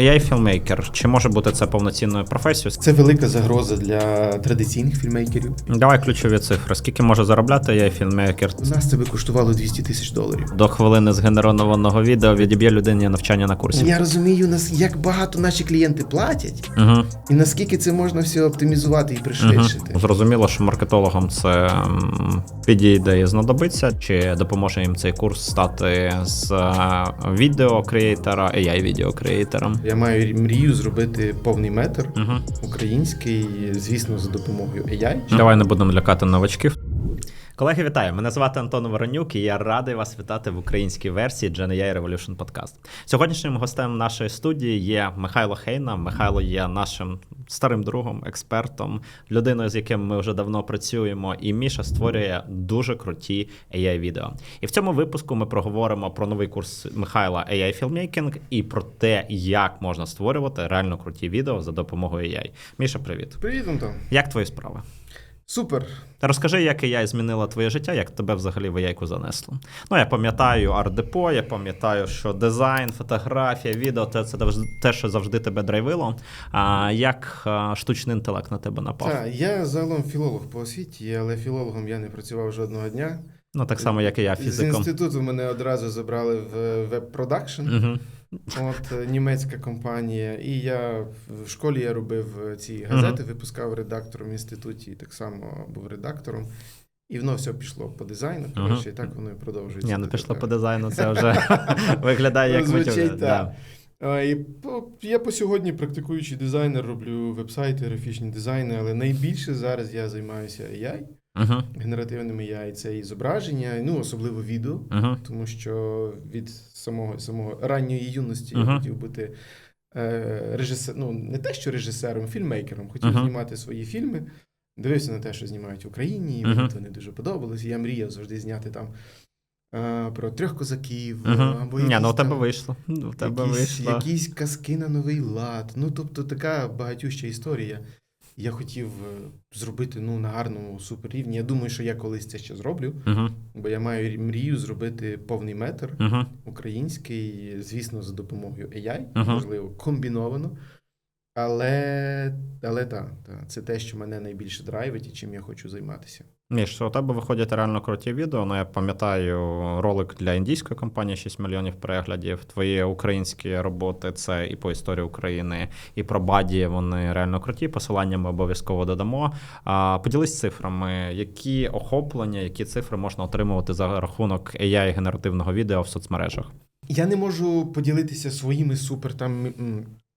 AI філмейкер. Чи може бути це повноцінною професією? Це велика загроза для традиційних фільмейкерів. Давай ключові цифри. Скільки може заробляти AI філмейкер? У нас це би коштувало 200 тисяч доларів. До хвилини згенерованого відео відіб'є людині навчання на курсі. Я розумію, нас як багато наші клієнти платять, Угу. і наскільки це можна все оптимізувати і пришвидшити. Угу. Зрозуміло, що маркетологам це підійде і знадобиться. Чи допоможе їм цей курс стати з відео-креатора, AI відео-креатором? Я маю мрію зробити повний метр український, звісно, за допомогою AI. Давай не будемо лякати новачків. Колеги, вітаю! Мене звати Антон Воронюк, і я радий вас вітати в українській версії GenAI Revolution Podcast. Сьогоднішнім гостем нашої студії є Михайло Хейна. Михайло є нашим старим другом, експертом, людиною, з яким ми вже давно працюємо. І Міша створює дуже круті ai відео. І в цьому випуску ми проговоримо про новий курс Михайла AI Filmmaking і про те, як можна створювати реально круті відео за допомогою AI. Міша, привіт! Привіт, Антон. Як твої справи? Супер. Розкажи, як AI змінила твоє життя, як тебе взагалі в AI занесло. Ну, я пам'ятаю арт-депо, я пам'ятаю, що дизайн, фотографія, відео це, це те, що завжди тебе драйвило. А як штучний інтелект на тебе напав? Так, я загалом філолог по освіті, але філологом я не працював жодного дня. Ну, так само, як і я, З фізиком. інституту мене одразу забрали в веб-продакшн. Угу. От е, німецька компанія, і я в школі я робив е, ці газети, випускав редактором в інституті, і так само був редактором. І воно все пішло по дизайну. Коротше, і так воно і продовжується. Ні, ну пішло по дизайну, це вже виглядає як Звучить так. Да. І я по сьогодні практикуючий дизайнер, роблю вебсайти, графічні дизайни, але найбільше зараз я займаюся AI, Угу. генеративними AI, це і зображення, ну особливо відео. Угу. тому що від самого самого ранньої юності Мгм. я хотів бути е, режисером, ну не те, що режисером, фільмейкером. Хотів знімати свої фільми. Дивився на те, що знімають в Україні, і мені вони дуже подобалися. Я мріяв завжди зняти там е, про трьох козаків, Угу. або Ні, ну у тебе там- вийшло. У тебе якісь, вийшло. якісь казки на новий лад. Ну, тобто така багатюща історія. Я хотів е, зробити ну, на гарному суперрівні. Я думаю, що я колись це ще зроблю, Угу. бо я маю мрію зробити повний метр Угу. український, звісно, за допомогою AI, Ага. можливо, комбіновано. Але, але так, та, це те, що мене найбільше драйвить і чим я хочу займатися. Міш, у тебе виходять реально круті відео. Ну, я пам'ятаю ролик для індійської компанії 6 мільйонів переглядів. Твої українські роботи це і по історії України, і про баді. Вони реально круті. Посилання ми обов'язково додамо. А, поділись цифрами, які охоплення, які цифри можна отримувати за рахунок AI генеративного відео в соцмережах. Я не можу поділитися своїми супер там.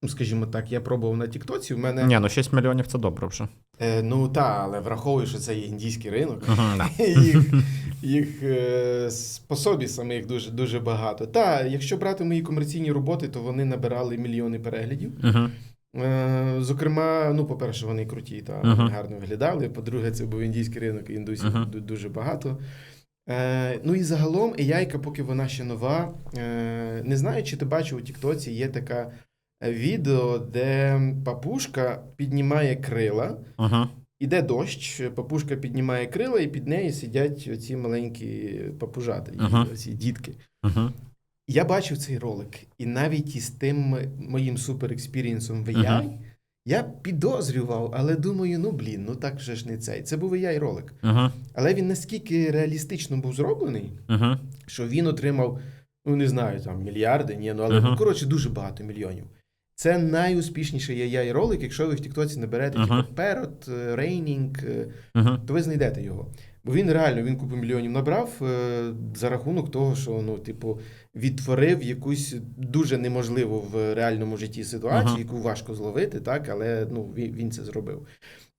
Ну, скажімо так, я пробував на Тіктоці. У мене Ні, ну 6 мільйонів це добре вже. е, ну та, але враховую, що це є індійський ринок. Їх їх е, по собі самих дуже дуже багато. Та, якщо брати мої комерційні роботи, то вони набирали мільйони переглядів. Е, Зокрема, ну, по-перше, вони круті та гарно виглядали. По-друге, це був індійський ринок, і індусів дуже багато. Е, ну і загалом, AI, поки вона ще нова, е, не знаю, чи ти бачив у Тіктоці, є така е, відео, де папушка піднімає крила, Мгм. іде дощ, папушка піднімає крила, і під нею сидять оці маленькі папужати, Ага. оці дітки. Мгм. Я бачив цей ролик, і навіть із тим моїм супер експірієнсом в AI, я підозрював, але думаю, ну блін, ну так же ж не цей. Це був AI ролик. Мгм. Але він настільки реалістично був зроблений, Мгм. що він отримав, ну не знаю, там мільярди, ні, ну але Ага. ну, коротше дуже багато мільйонів. Це найуспішніший AI ролик, якщо ви в Тіктоці наберете Ага. типу Parrot, е, е, Мгм. то ви знайдете його. Бо він реально він купу мільйонів набрав е, за рахунок того, що ну, типу, відтворив якусь дуже неможливу в реальному житті ситуацію, Ага. яку важко зловити, так, але ну, він, це зробив.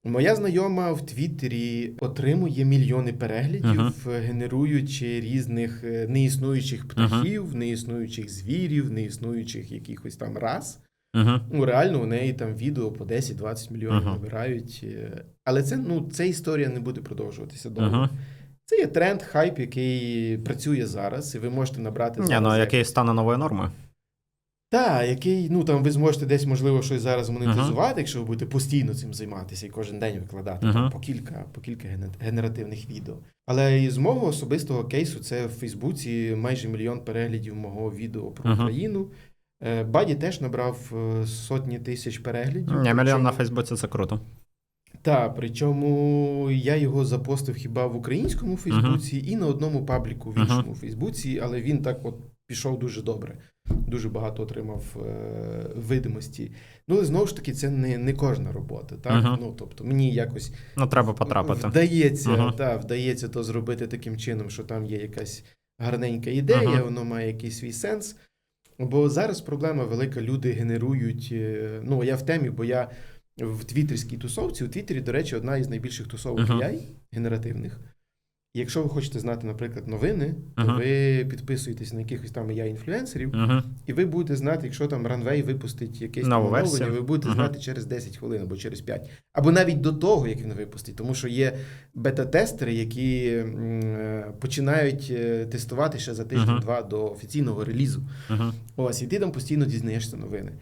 Моя знайома в Твіттері отримує мільйони переглядів, е, генеруючи різних неіснуючих птахів, неіснуючих звірів, неіснуючих якихось там рас. Мгм. Ну, реально, у неї там відео по 10-20 мільйонів Ага. набирають. е, Але це, ну, ця історія не буде продовжуватися довго. Ага. Це є тренд, хайп, який працює зараз, і ви можете набрати Ні, зараз. ну який стане новою нормою. Та, який, ну там ви зможете десь, можливо, щось зараз монетизувати, якщо ви будете постійно цим займатися і кожен день викладати Ага. там, по кілька, по кілька генеративних відео. Але із мого особистого кейсу, це в Фейсбуці майже мільйон переглядів мого відео про Ага. Україну. Е, Баді теж набрав е, сотні тисяч переглядів. Ні, мільйон Причому- на Фейсбуці це круто. Так, причому я його запостив хіба в українському Фейсбуці і на одному пабліку в іншому Фейсбуці, але він так от пішов дуже добре. Дуже багато отримав е, видимості. Ну, але знову ж таки, це не, не кожна робота. Так? Мгм. Ну, тобто, мені якось Ну, треба потрапити. Вдається, Ага. та, вдається то зробити таким чином, що там є якась гарненька ідея, Ага. воно має якийсь свій сенс. Бо зараз проблема велика, люди генерують. е, Ну, я в темі, бо я в твіттерській тусовці. У Твіттері, до речі, одна із найбільших тусовок. AI генеративних. Якщо ви хочете знати, наприклад, новини, то Ага. ви підписуєтесь на якихось там AI-інфлюенсерів, Угу. і ви будете знати, якщо там Runway випустить якесь оновлення, ви будете Мгм. знати через 10 хвилин або через 5. Або навіть до того, як він випустить. Тому що є бета-тестери, які м, е, починають е, тестувати ще за тиждень-два до офіційного релізу. Ось, і ти там постійно дізнаєшся новини.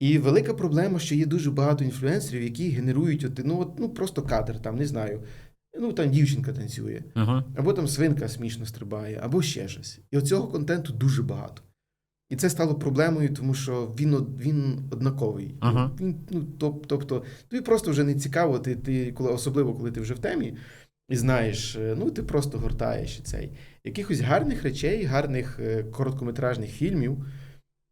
І велика проблема, що є дуже багато інфлюенсерів, які генерують от, ну, от, ну, просто кадр, там, не знаю. Ну, там дівчинка танцює, Угу. або там свинка смішно стрибає, або ще щось. І оцього контенту дуже багато. І це стало проблемою, тому що він, він однаковий. Ага. Він, ну, тоб, тобто, тобі просто вже не цікаво, ти, ти, коли, особливо коли ти вже в темі і знаєш, е, ну ти просто гортаєш і цей. Якихось гарних речей, гарних е, короткометражних фільмів.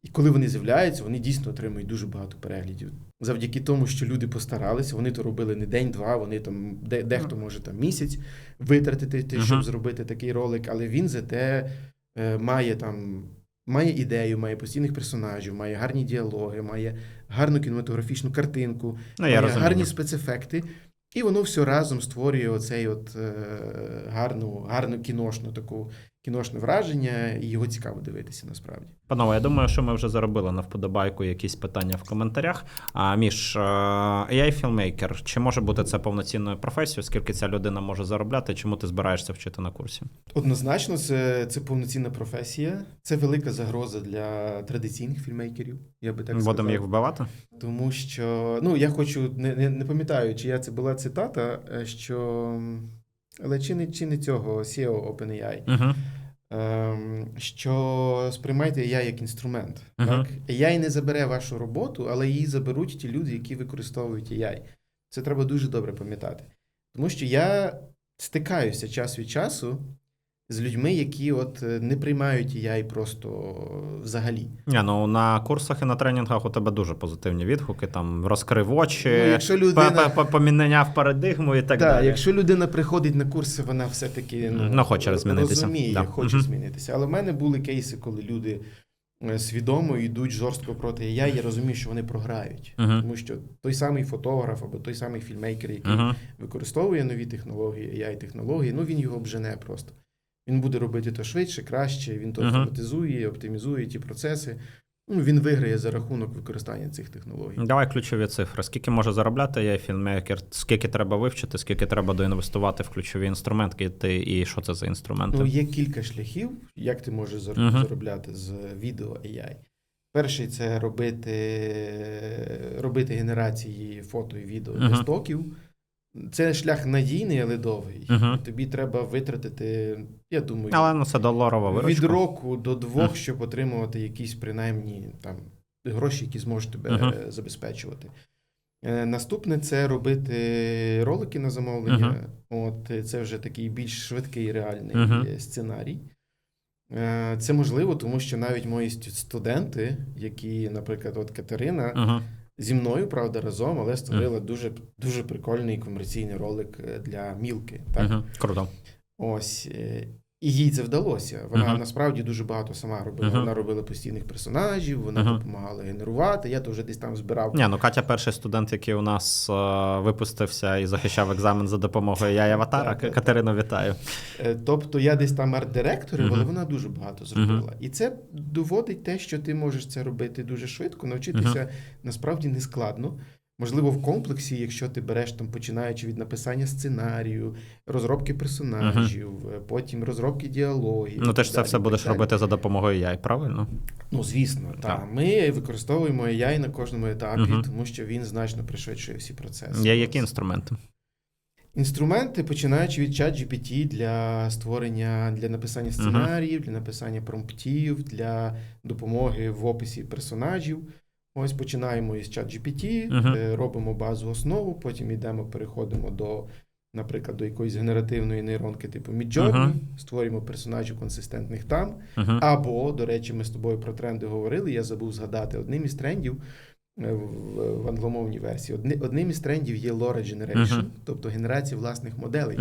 І коли вони з'являються, вони дійсно отримують дуже багато переглядів. Завдяки тому, що люди постаралися, вони то робили не день-два, вони там де, дехто може там місяць витратити, те, щоб зробити такий ролик, але він зате е, має там. Має ідею, має постійних персонажів, має гарні діалоги, має гарну кінематографічну картинку, Ну, я має розумію. гарні спецефекти, і воно все разом створює оцей от е, гарну, гарну кіношну таку кіношне враження, і його цікаво дивитися насправді. Панове, я думаю, що ми вже заробили на вподобайку якісь питання в коментарях. А між AI філмейкер чи може бути це повноцінною професією? Скільки ця людина може заробляти? Чому ти збираєшся вчити на курсі? Однозначно, це, це повноцінна професія, це велика загроза для традиційних фільмейкерів. Я би так Будемо сказав. їх вбивати? Тому що ну я хочу не, не, не пам'ятаю, чия це була цитата, е, що але чи не, чи не цього CEO OpenAI, Угу. Ем, що сприймайте я як інструмент. Мгм. Так? AI не забере вашу роботу, але її заберуть ті люди, які використовують AI. Це треба дуже добре пам'ятати. Тому що я стикаюся час від часу з людьми, які от е, не приймають AI просто взагалі. Ні, ну на курсах і на тренінгах у тебе дуже позитивні відгуки, там розкрив очі, Ну, якщо людина- п- п- парадигму і так Так, далі. якщо людина приходить на курси, вона все-таки ну, Ну, хоче змінитися. розуміє, Да. хоче Мгм. змінитися. Але в мене були кейси, коли люди е, свідомо йдуть жорстко проти AI, я розумію, що вони програють. Мгм. Тому що той самий фотограф або той самий фільмейкер, який Угу. використовує нові технології, AI-технології, ну він його обжене просто. Він буде робити то швидше, краще, він то автоматизує, оптимізує ті процеси. Ну, він виграє за рахунок використання цих технологій. Давай ключові цифри. Скільки може заробляти AI фільмейкер? Скільки треба вивчити, скільки треба доінвестувати в ключові інструменти, ти, і що це за інструменти? Ну, є кілька шляхів, як ти можеш заробляти з відео AI. Перший це робити, робити генерації фото і відео Мгм. для стоків. Це шлях надійний, але довгий. І Тобі треба витратити, я думаю, Але ну це доларова від виручка. року до двох, щоб отримувати якісь принаймні там гроші, які зможуть тебе е, забезпечувати. Е, Наступне це робити ролики на замовлення. От е, це вже такий більш швидкий реальний Мгм. е, сценарій. Е, Це можливо, тому що навіть мої студенти, які, наприклад, от Катерина, Угу. Зі мною, правда, разом, але створила дуже, дуже прикольний комерційний ролик е, для Мілки. Так? Круто. Ось. І їй це вдалося. Вона Мгм. насправді дуже багато сама робила. Мгм. Вона робила постійних персонажів, вона Мгм. допомагала генерувати. Я то вже десь там збирав. Ні, ну Катя перший студент, який у нас е, випустився і захищав екзамен за допомогою я аватара. Так, так, Катерину, вітаю. Е, Тобто я десь там арт-директорив, Мгм. але вона дуже багато зробила. І це доводить те, що ти можеш це робити дуже швидко, навчитися насправді не складно. Можливо, в комплексі, якщо ти береш там, починаючи від написання сценарію, розробки персонажів, е, потім розробки діалогів. Ну ти ж це далі, все будеш далі. робити за допомогою AI, правильно? Ну, звісно, Так. так. Ми використовуємо AI на кожному етапі, Мгм. тому що він значно пришвидшує всі процеси. Є які інструменти? Інструменти, починаючи від ChatGPT для створення, для написання сценаріїв, для написання промптів, для допомоги в описі персонажів. Ось починаємо із ChatGPT, Мгм. е, робимо базу основу, потім йдемо, переходимо до, наприклад, до якоїсь генеративної нейронки типу Midjourney, Мгм. створюємо персонажів консистентних там. Угу. Або, до речі, ми з тобою про тренди говорили. Я забув згадати одним із трендів е, в, в англомовній версії. Одним із трендів є Laura Generation, тобто генерація власних моделей.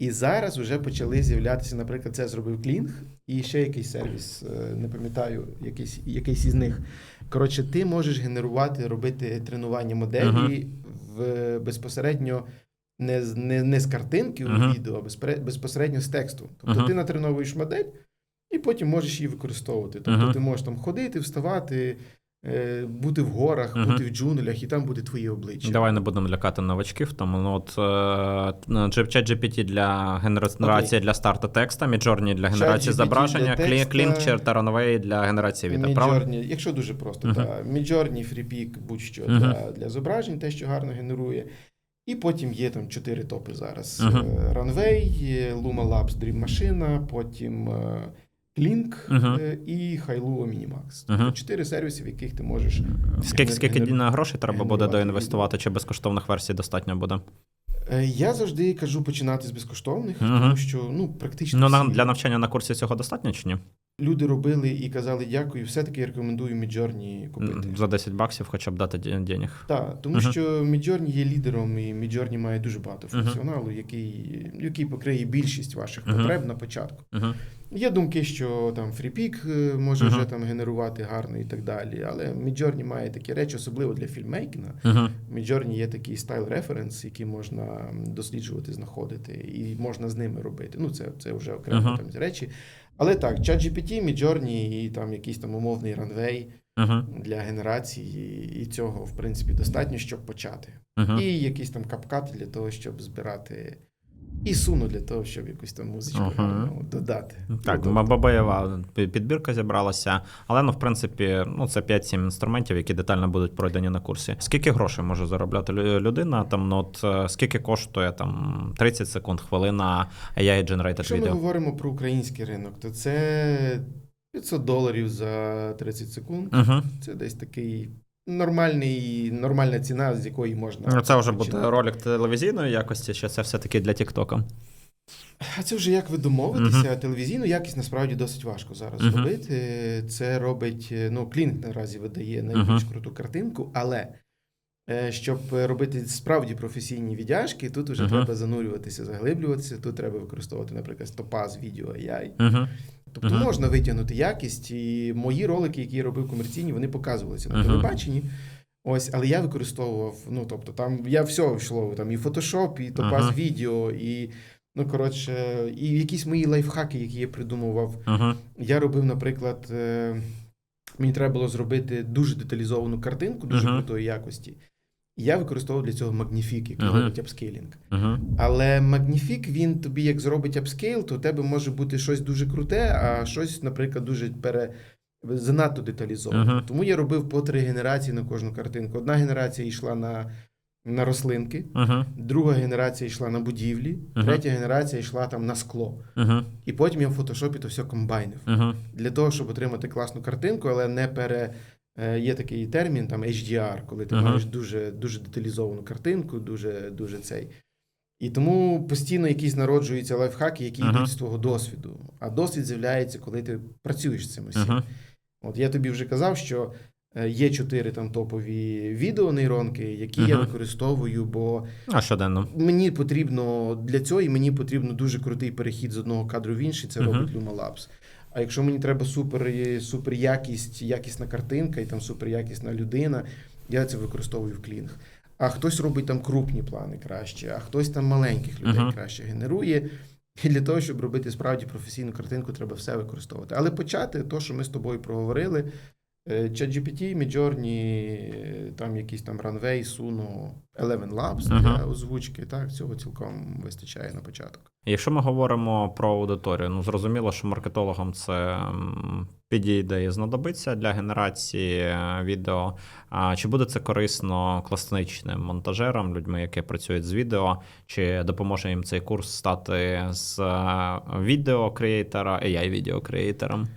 І зараз вже почали з'являтися, наприклад, це зробив Kling і ще якийсь сервіс, е, не пам'ятаю, якийсь, якийсь із них. Коротше, ти можеш генерувати, робити тренування моделі в безпосередньо. Не з не, не з картинки у відео, а безпосередньо з тексту. Тобто Мгм. ти натреновуєш модель, і потім можеш її використовувати. Тобто ти можеш там ходити, вставати, бути в горах, Мгм. бути в джунглях, і там буде твоє обличчя. Давай не будемо лякати новачків. Тому ну, от е, ChatGPT для генерації для старту текста, Midjourney для генерації ChatGPT зображення, для Клі- текста. Клінчер та Runway для генерації відео. Правильно? Якщо дуже просто, Мгм. так. Midjourney, FreePic, будь-що Мгм. для, для зображень, те, що гарно генерує. І потім є там чотири топи зараз: Мгм. Е, Runway, е, Luma Labs Dream Machine, потім е, Link Мгм. е, і Hailuo Minimax. Тобто чотири сервіси, в яких ти можеш. Скільки, скільки Генер- на грошей треба буде доінвестувати, чи безкоштовних версій достатньо буде? Е, Я завжди кажу починати з безкоштовних, Мгм. тому що ну практично Ну, всі для навчання на курсі цього достатньо чи ні? люди робили і казали дякую. Все-таки я рекомендую Midjourney купити. За 10 баксів хоча б дати денег. Так, тому Мгм. що Midjourney є лідером, і Midjourney має дуже багато функціоналу, який, який покриє більшість ваших потреб на початку. Є думки, що там FreePic е, може Мгм. вже там генерувати гарно і так далі. Але Midjourney має такі речі, особливо для фільмейкінга. Угу. Midjourney є такий стайл референс, який можна досліджувати, знаходити, і можна з ними робити. Ну, це, це вже окремо Мгм. там речі. Але так, ChatGPT, Midjourney і там якийсь там умовний Runway Угу. для генерації, і цього, в принципі, достатньо, щоб почати. Угу. І якісь там капкати для того, щоб збирати. І суну для того, щоб якусь там музичку Ага. гарно додати. Так, Ну, тобто, Бабаєва підбірка зібралася, але ну, в принципі, ну це 5-7 інструментів, які детально будуть пройдені на курсі. Скільки грошей може заробляти людина? Там ну от е, скільки коштує там 30 секунд, хвилина AI generated Якщо ми video? говоримо про український ринок, то це 500 доларів за 30 секунд. Угу. Це десь такий нормальний, нормальна ціна, з якої можна. Ну, Це вже буде починати. ролик телевізійної якості, чи це все-таки для Тіктока? А це вже як ви домовитеся. Телевізійну якість насправді досить важко зараз Мгм. зробити. Це робить, ну, Клінк наразі видає найбільш Мгм. круту картинку, але е, щоб робити справді професійні віддяжки, тут вже Мгм. треба занурюватися, заглиблюватися. Тут треба використовувати, наприклад, Topaz Video AI. Угу. Тобто Мгм. можна витягнути якість, і мої ролики, які я робив комерційні, вони показувалися на Мгм. телебаченні. Ось, але я використовував, ну тобто, там я все йшло, там і Photoshop, і Topaz Ага. Video, і ну коротше, і якісь мої лайфхаки, які я придумував. Угу. Я робив, наприклад, е, мені треба було зробити дуже деталізовану картинку, дуже Мгм. крутої якості. І я використовував для цього Magnific, який робить апскейлінг. Угу. Але Magnific, він тобі як зробить апскейл, то у тебе може бути щось дуже круте, а щось, наприклад, дуже пере... занадто деталізовано. Мгм. Тому я робив по три генерації на кожну картинку. Одна генерація йшла на, на рослинки, Угу. друга генерація йшла на будівлі, Мгм. третя генерація йшла там на скло. Угу. І потім я в фотошопі то все комбайнив. Угу. Для того, щоб отримати класну картинку, але не пере. Е, Є такий термін, там HDR, коли ти Мгм. маєш дуже, дуже деталізовану картинку, дуже, дуже цей. І тому постійно якісь народжуються лайфхаки, які Мгм. йдуть з твого досвіду. А досвід з'являється, коли ти працюєш з цим усім. Угу. От я тобі вже казав, що е, є чотири там топові відеонейронки, які я використовую, бо А щоденно. мені потрібно для цього, і мені потрібно дуже крутий перехід з одного кадру в інший. Це Мгм. робить Luma Labs. А якщо мені треба супер, супер якість, якісна картинка і там супер якісна людина, я це використовую в клінг. А хтось робить там крупні плани краще, а хтось там маленьких людей Мгм. краще генерує. І для того, щоб робити справді професійну картинку, треба все використовувати. Але почати, то, що ми з тобою проговорили, Е, ChatGPT, Midjourney, е, там якийсь там Runway, Suno, Eleven Labs для Ага. озвучки. Так, цього цілком вистачає на початок. Якщо ми говоримо про аудиторію, ну зрозуміло, що маркетологам це підійде і знадобиться для генерації е, відео. А чи буде це корисно класничним монтажерам, людьми, які працюють з відео, чи допоможе їм цей курс стати з е, відеокреатора, ai відеокреатором?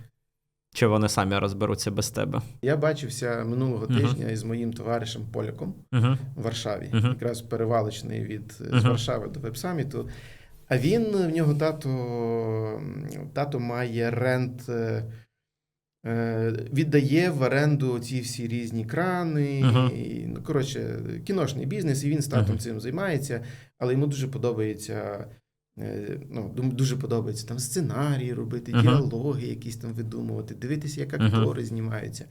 Чи вони самі розберуться без тебе? Я бачився минулого Мгм. тижня із моїм товаришем поляком Угу. в Варшаві, Мгм. якраз перевалочний від з Варшави до веб-саміту. А він в нього тато, тато має рент. е, е, Віддає в оренду ці всі різні крани. І, ну, коротше, кіношний бізнес, і він з татом цим займається, але йому дуже подобається. Е, Ну, дуже подобається там сценарії робити, Мгм. діалоги якісь там видумувати, дивитися, як актори знімаються.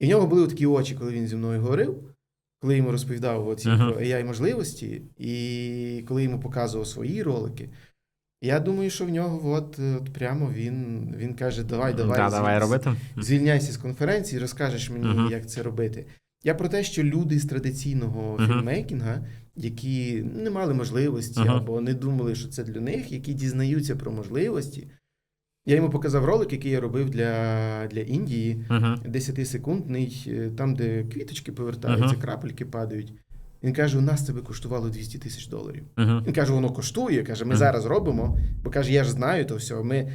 І в нього були такі очі, коли він зі мною говорив, коли йому розповідав оці Мгм. про AI можливості, і коли йому показував свої ролики. Я думаю, що в нього от, от прямо він, він каже: давай, давай, да, звіль- давай робити. звільняйся з конференції, розкажеш мені, Мгм. як це робити. Я про те, що люди з традиційного Мгм. фільммейкінга, які не мали можливості Мгм. або не думали, що це для них, які дізнаються про можливості. Я йому показав ролик, який я робив для, для Індії. Угу. 10-секундний, е, там, де квіточки повертаються, Мгм. крапельки падають. Він каже: у нас це би коштувало 200 тисяч доларів. Він каже, воно коштує. Каже, ми зараз робимо, бо каже, я ж знаю то все. Ми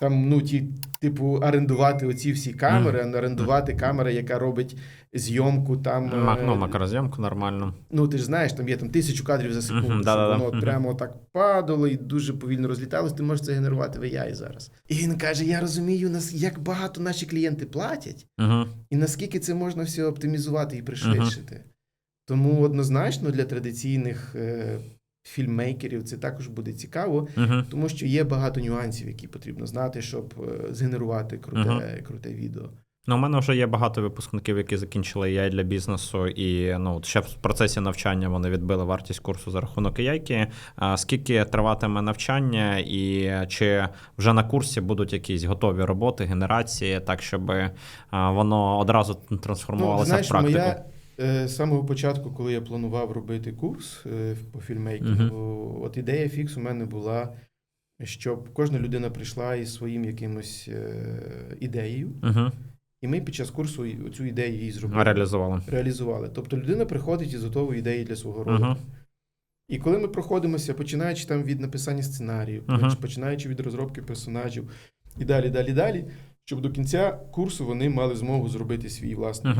там, ну, ті, типу, орендувати оці всі камери, орендувати камера, яка робить зйомку там. е, Ну, макрозйомку нормально. Ну, ти ж знаєш, там є там тисячу кадрів за секунду, щоб да-да-да. воно Мгм. прямо так падало і дуже повільно розліталось. Ти можеш це генерувати в AI зараз. І він каже: Я розумію, нас як багато наші клієнти платять. Угу. І наскільки це можна все оптимізувати і пришвидшити. Тому однозначно для традиційних е, фільммейкерів це також буде цікаво, Угу. тому що є багато нюансів, які потрібно знати, щоб е, згенерувати круте, Мгм. круте відео. Ну, у мене вже є багато випускників, які закінчили AI для бізнесу, і ну, ще в процесі навчання вони відбили вартість курсу за рахунок яйки. А скільки триватиме навчання, і чи вже на курсі будуть якісь готові роботи, генерації, так щоб воно одразу трансформувалося Ну, знаєш, в практику? моя е, з самого початку, коли я планував робити курс е, по фільммейкінгу, от ідея фікс у мене була, щоб кожна людина прийшла із своїм якимось е, ідеєю, Угу. і ми під час курсу цю ідею її зробили. Реалізували. реалізували. Тобто людина приходить із готовою ідеєю для свого ролику. Мгм. І коли ми проходимося, починаючи там від написання сценарію, починаючи від розробки персонажів і далі, далі, далі, щоб до кінця курсу вони мали змогу зробити свій власний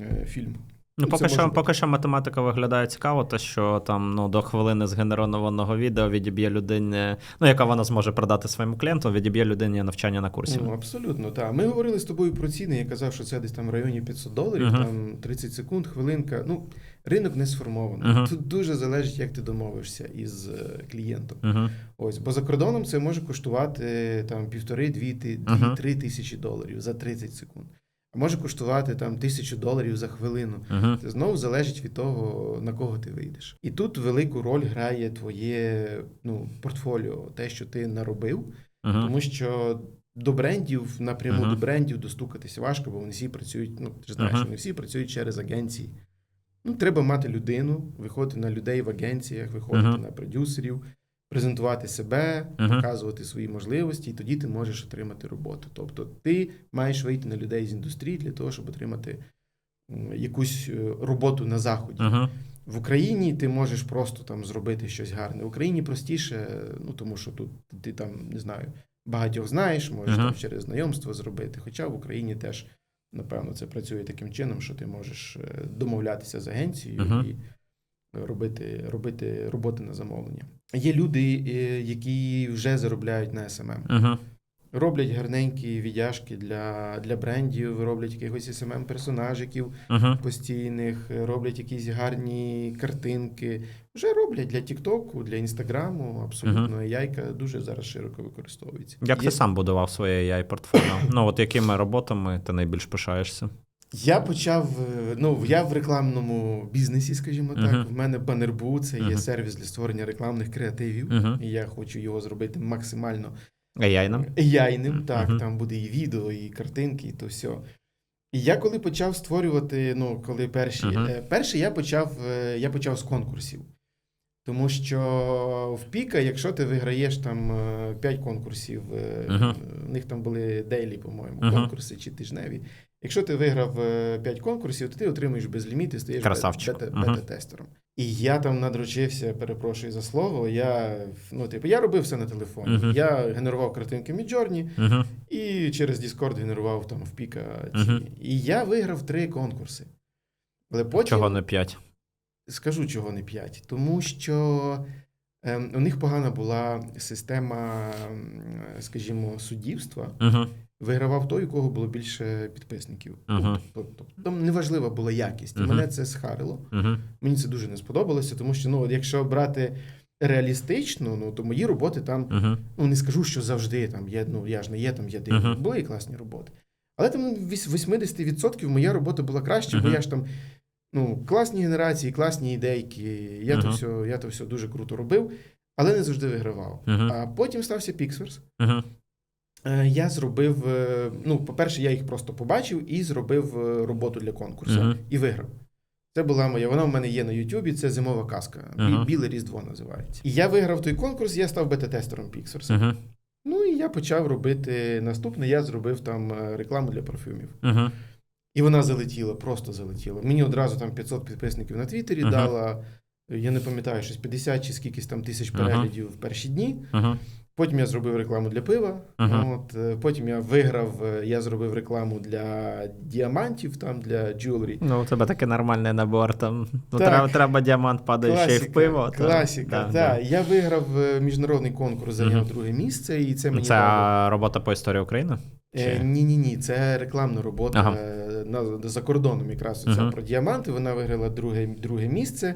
е, фільм. Ну, поки що, поки що математика виглядає цікаво, те, що там ну, до хвилини згенерованого відео відіб'є людині, ну, яка вона зможе продати своєму клієнту, відіб'є людині навчання на курсі. Ну, абсолютно, так. Ми говорили з тобою про ціни. Я казав, що це десь там в районі 500 доларів, Мгм. там 30 секунд, хвилинка. Ну, ринок не сформований. Мгм. Тут дуже залежить, як ти домовишся із е, клієнтом. Угу. Ось, бо за кордоном це може коштувати там півтори-дві ти- дві- Мгм. три тисячі доларів за 30 секунд. Може коштувати там тисячу доларів за хвилину. Угу. Це знову залежить від того, на кого ти вийдеш. І тут велику роль грає твоє ну, портфоліо, те, що ти наробив, Угу. тому що. До брендів напряму Мгм. до брендів достукатися важко, бо вони всі працюють. Ну ти ж знаєш, Мгм. вони всі працюють через агенції. Ну, треба мати людину, виходити на людей в агенціях, виходити Мгм. на продюсерів, презентувати себе, Мгм. показувати свої можливості, і тоді ти можеш отримати роботу. Тобто ти маєш вийти на людей з індустрії для того, щоб отримати якусь е, роботу на заході. Угу. В Україні ти можеш просто там зробити щось гарне. В Україні простіше, ну тому що тут ти там не знаю, багатьох знаєш, можеш Ага. там через знайомство зробити. Хоча в Україні теж, напевно, це працює таким чином, що ти можеш е, домовлятися з агенцією Ага. і робити, робити роботи на замовлення. Є люди, е, які вже заробляють на СММ. Угу. Роблять гарненькі віддяжки для, для брендів, роблять якихось smm персонажиків Угу. постійних, роблять якісь гарні картинки. Вже роблять для Тіктоку, для Інстаграму. Абсолютно яйка дуже зараз широко використовується. Як Є- ти сам будував своє AI портфоліо? Ну, от якими роботами ти найбільш пишаєшся? Я почав. е, Ну я в рекламному бізнесі, скажімо так. Мгм. В мене Банербу це є сервіс для створення рекламних креативів. Угу. І я хочу його зробити максимально нам? яйним. Так, там буде і відео, і картинки, і то все. І я коли почав створювати, ну, коли перші, е, перший я почав, е, я почав з конкурсів. Тому що в Піка, якщо ти виграєш там 5 конкурсів, Мгм. в них там були дейлі, по-моєму, Мгм. конкурси чи тижневі. Якщо ти виграв 5 конкурсів, то ти отримуєш безліміт і стаєш бета-тестером. І я там надручився, перепрошую за слово. Я, ну, типу, я робив все на телефоні. Мгм. Я генерував картинки Midjourney, Угу. і через Discord генерував там в Піка. Мгм. І я виграв три конкурси. Але потім Чого не 5? скажу, чого не п'ять. Тому що ем, у них погана була система, ем, скажімо, суддівства. Вигравав той, у кого було більше підписників. Мгм. Тобто, там неважлива була якість. Мгм. мене це схарило. Угу. Мені це дуже не сподобалося, тому що ну, якщо брати реалістично, ну то мої роботи там Угу. ну не скажу, що завжди там є. Ну я ж не є там є дивні. Мгм. Були і класні роботи. Але там вісь- 80% моя робота була краще, бо я ж там ну, класні генерації, класні ідейки. Я то все, я то все дуже круто робив, але не завжди вигравав. А потім стався Pixars. Е, Я зробив. е, Ну, по-перше, я їх просто побачив і зробив е, роботу для конкурсу Мгм. і виграв. Це була моя, вона в мене є на Ютубі, це зимова казка. Ага. Біле Різдво називається. І я виграв той конкурс, я став бета-тестером Pixars. Угу. Ну і я почав робити наступне. Я зробив там рекламу для парфюмів. І вона залетіла, просто залетіла. Мені одразу там 500 підписників на Твіттері дала. Я не пам'ятаю, щось 50 чи скількись там тисяч переглядів в перші дні. Потім я зробив рекламу для пива. Ага. От, е, потім я виграв, е, я зробив рекламу для діамантів, там для джулері. Ну, у тебе такий нормальний набор. Там ну, треба, треба діамант падає ще й в пиво. то- класика. да, Да, да. Я виграв е, міжнародний конкурс, зайняв Мгм. друге місце, і це мені Це дало. робота по історії України? Е, Ні, ні, ні, це рекламна робота е, на, за кордоном якраз це про діаманти. Вона виграла друге, друге місце.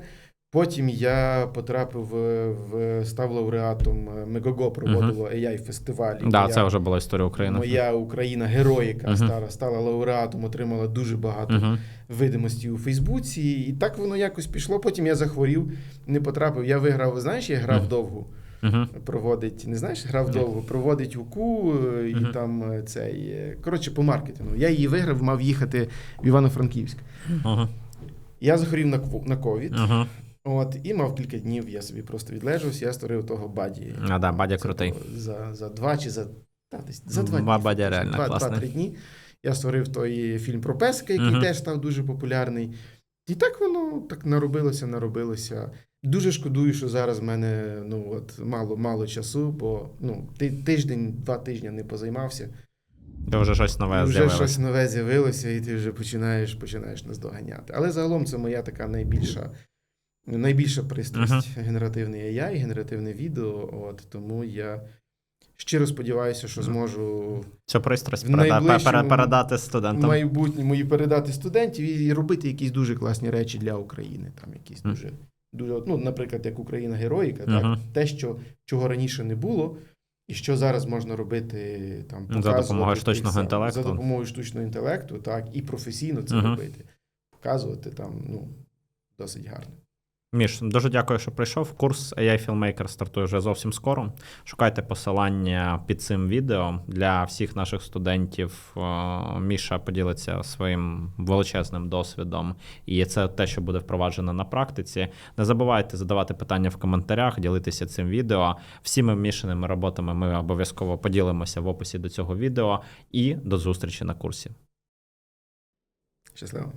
Потім я потрапив е, в став лауреатом е, Мегого проводило AI фестиваль. Да, Моя- це вже була історія України. Моя Україна героїка Мгм. стала, стала лауреатом, отримала дуже багато Угу. видимості у Фейсбуці. І так воно якось пішло. Потім я захворів, не потрапив. Я виграв, знаєш, я грав Мгм. довгу. Угу. Проводить, не знаєш, грав Ні. довго, проводить УКУ е, і Мгм. там е, цей. Коротше, по маркетингу. Я її виграв, мав їхати в Івано-Франківськ. Угу. Я захворів на ковід. Угу. От, і мав кілька днів, я собі просто відлежався, я створив того баді. А, да, Бадя крутий. За, за два чи за, та, десь, за два дні. Бадя реально два, класний. Два-три дні. Я створив той фільм про песика, який Мгм. теж став дуже популярний. І так воно так наробилося, наробилося. Дуже шкодую, що зараз в мене ну, от, мало, мало часу, бо ну, тиждень, два тижні не позаймався. Ти вже щось нове вже з'явилось. щось нове з'явилося, і ти вже починаєш, починаєш наздоганяти. Але загалом це моя така найбільша, найбільша пристрасть генеративний AI, генеративне відео. От, тому я щиро сподіваюся, що зможу Цю пристрасть передати в студентам. майбутньому її передати студентів і робити якісь дуже класні речі для України. Там якісь Мгм. дуже, дуже ну, наприклад, як Україна героїка, Мгм. так, те, що, чого раніше не було. І що зараз можна робити там За допомогою штучного самих- інтелекту. За допомогою штучного інтелекту, так, і професійно це Мгм. робити. Показувати там, ну, досить гарно. Міш, дуже дякую, що прийшов. Курс AI Filmmaker стартує вже зовсім скоро. Шукайте посилання під цим відео для всіх наших студентів. Е, Міша поділиться своїм величезним досвідом, і це те, що буде впроваджено на практиці. Не забувайте задавати питання в коментарях, ділитися цим відео. Всіми мішаними роботами ми обов'язково поділимося в описі до цього відео. І до зустрічі на курсі. Щасливо.